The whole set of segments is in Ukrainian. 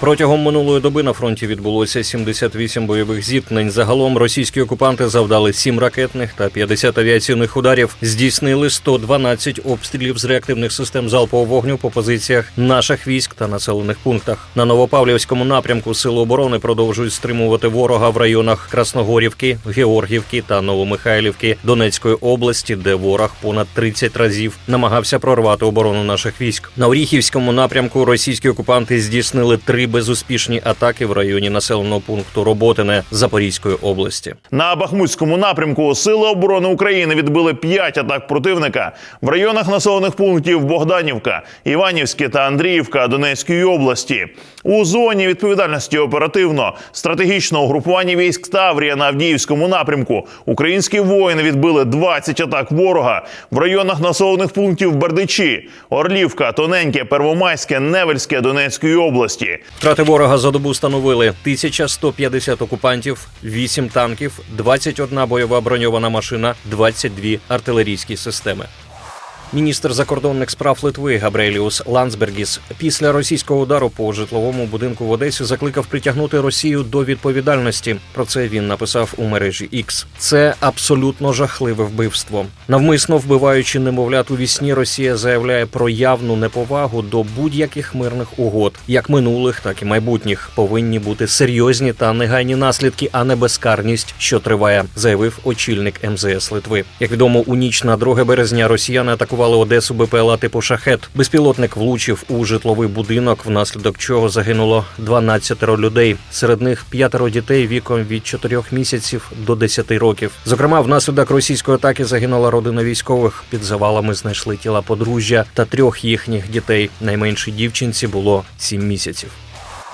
Протягом минулої доби на фронті відбулося 78 бойових зіткнень. Загалом російські окупанти завдали 7 ракетних та 50 авіаційних ударів, здійснили 112 обстрілів з реактивних систем залпового вогню по позиціях наших військ та населених пунктах. На Новопавлівському напрямку сили оборони продовжують стримувати ворога в районах Красногорівки, Георгівки та Новомихайлівки Донецької області, де ворог понад 30 разів намагався прорвати оборону наших військ. На Оріхівському напрямку російські окупанти здійснили три безуспішні атаки в районі населеного пункту Роботине Запорізької області. На Бахмутському напрямку Сили оборони України відбили п'ять атак противника в районах населених пунктів Богданівка, Іванівське та Андріївка Донецької області. У зоні відповідальності оперативно стратегічного угрупування військ Таврія на Авдіївському напрямку українські воїни відбили 20 атак ворога в районах населених пунктів Бердичі, Орлівка, Тоненьке, Первомайське, Невельське Донецької області. Втрати ворога за добу становили 1150 окупантів, 8 танків, 21 бойова броньована машина, 22 артилерійські системи. Міністр закордонних справ Литви Габреліус Ландсбергіс після російського удару по житловому будинку в Одесі закликав притягнути Росію до відповідальності. Про це він написав у мережі X. Це абсолютно жахливе вбивство. Навмисно вбиваючи немовлят у вісні, Росія заявляє про явну неповагу до будь-яких мирних угод, як минулих, так і майбутніх. Повинні бути серйозні та негайні наслідки, а не безкарність, що триває, заявив очільник МЗС Литви. Як відомо, у ніч на 2 березня росіяни атакували Одесу БПЛА типу шахет. Безпілотник влучив у житловий будинок, внаслідок чого загинуло 12 людей. Серед них п'ятеро дітей віком від 4 місяців до 10 років. Зокрема, внаслідок російської атаки загинула родина військових. Під завалами знайшли тіла подружжя та трьох їхніх дітей. Найменшій дівчинці було 7 місяців.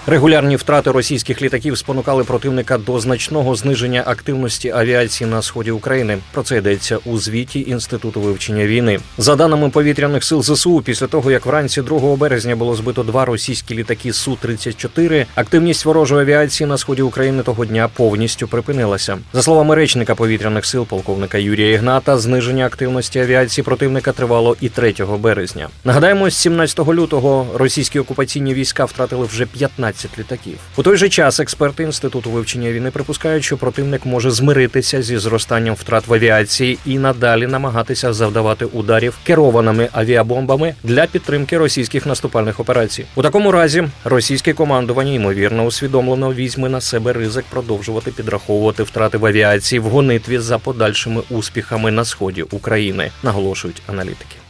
Регулярні втрати російських літаків спонукали противника до значного зниження активності авіації на сході України. Про це йдеться у звіті інституту вивчення війни. За даними повітряних сил ЗСУ, після того як вранці 2 березня було збито два російські літаки су 34 активність ворожої авіації на сході України того дня повністю припинилася. За словами речника повітряних сил полковника Юрія Ігната, зниження активності авіації противника тривало і 3 березня. Нагадаємо, з 17 лютого російські окупаційні війська втратили вже 15 літаків. У той же час експерти інституту вивчення війни припускають, що противник може змиритися зі зростанням втрат в авіації і надалі намагатися завдавати ударів керованими авіабомбами для підтримки російських наступальних операцій. У такому разі російське командування ймовірно усвідомлено візьме на себе ризик продовжувати підраховувати втрати в авіації в гонитві за подальшими успіхами на сході України, наголошують аналітики.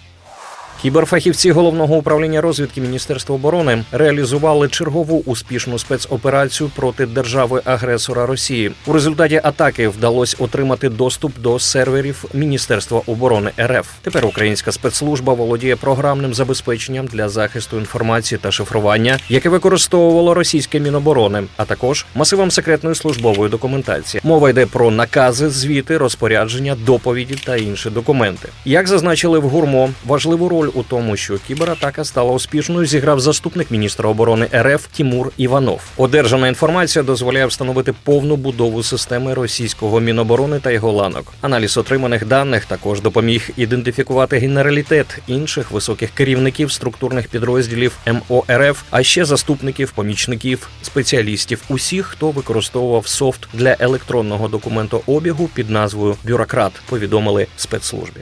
Кіберфахівці головного управління розвідки Міністерства оборони реалізували чергову успішну спецоперацію проти держави-агресора Росії. У результаті атаки вдалося отримати доступ до серверів Міністерства оборони РФ. Тепер українська спецслужба володіє програмним забезпеченням для захисту інформації та шифрування, яке використовувало російське міноборони, а також масивом секретної службової документації. Мова йде про накази, звіти, розпорядження, доповіді та інші документи. Як зазначили в гурмо, важливу роль у тому, що кібератака стала успішною, зіграв заступник міністра оборони РФ Тімур Іванов. Одержана інформація дозволяє встановити повну будову системи російського міноборони та його ланок. Аналіз отриманих даних також допоміг ідентифікувати генералітет інших високих керівників структурних підрозділів МОРФ, а ще заступників, помічників, спеціалістів, усіх, хто використовував софт для електронного документообігу під назвою Бюрократ. Повідомили спецслужбі.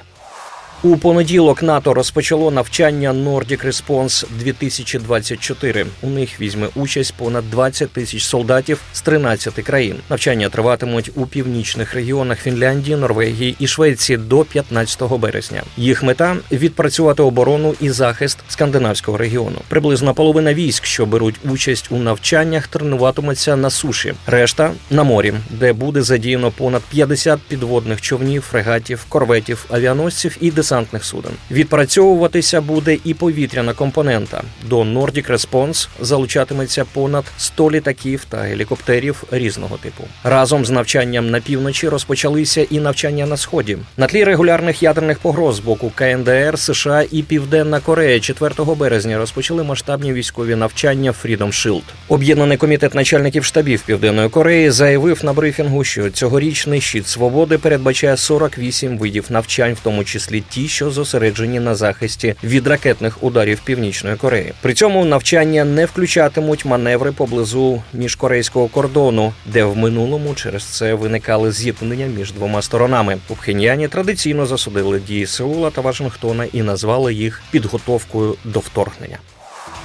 У понеділок НАТО розпочало навчання Nordic Response 2024. У них візьме участь понад 20 тисяч солдатів з 13 країн. Навчання триватимуть у північних регіонах Фінляндії, Норвегії і Швеції до 15 березня. Їх мета відпрацювати оборону і захист скандинавського регіону. Приблизно половина військ, що беруть участь у навчаннях, тренуватимуться на суші. Решта на морі, де буде задіяно понад 50 підводних човнів, фрегатів, корветів, авіаносців і десантних суден. Відпрацьовуватися буде і повітряна компонента. До Nordic Response залучатиметься понад 100 літаків та гелікоптерів різного типу. Разом з навчанням на півночі розпочалися і навчання на сході. На тлі регулярних ядерних погроз з боку КНДР, США і Південна Корея 4 березня розпочали масштабні військові навчання Freedom Shield. Об'єднаний комітет начальників штабів Південної Кореї заявив на брифінгу, що цьогорічний щит свободи передбачає 48 видів навчань, в тому числі ті, ті, що зосереджені на захисті від ракетних ударів Північної Кореї. При цьому навчання не включатимуть маневри поблизу міжкорейського кордону, де в минулому через це виникали зіткнення між двома сторонами. У Пхеньяні традиційно засудили дії Сеула та Вашингтона і назвали їх підготовкою до вторгнення.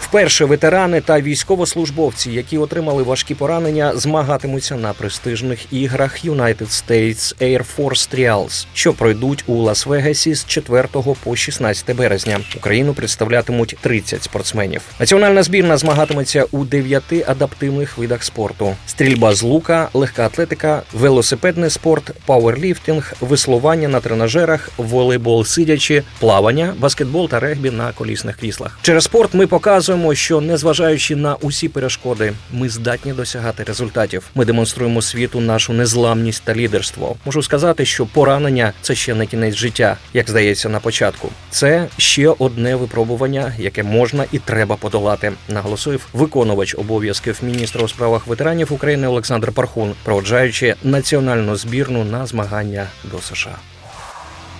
Вперше ветерани та військовослужбовці, які отримали важкі поранення, змагатимуться на престижних іграх United States Air Force Trials, що пройдуть у Лас-Вегасі з 4 по 16 березня. Україну представлятимуть 30 спортсменів. Національна збірна змагатиметься у дев'яти адаптивних видах спорту: стрільба з лука, легка атлетика, велосипедний спорт, пауерліфтинг, веслування на тренажерах, волейбол сидячи, плавання, баскетбол та регбі на колісних кріслах. Через спорт ми показуємо, що незважаючи на усі перешкоди, ми здатні досягати результатів. Ми демонструємо світу нашу незламність та лідерство. Можу сказати, що поранення це ще не кінець життя, як здається на початку. Це ще одне випробування, яке можна і треба подолати. Наголосив виконувач обов'язків міністра у справах ветеранів України Олександр Пархун, проводжаючи національну збірну на змагання до США.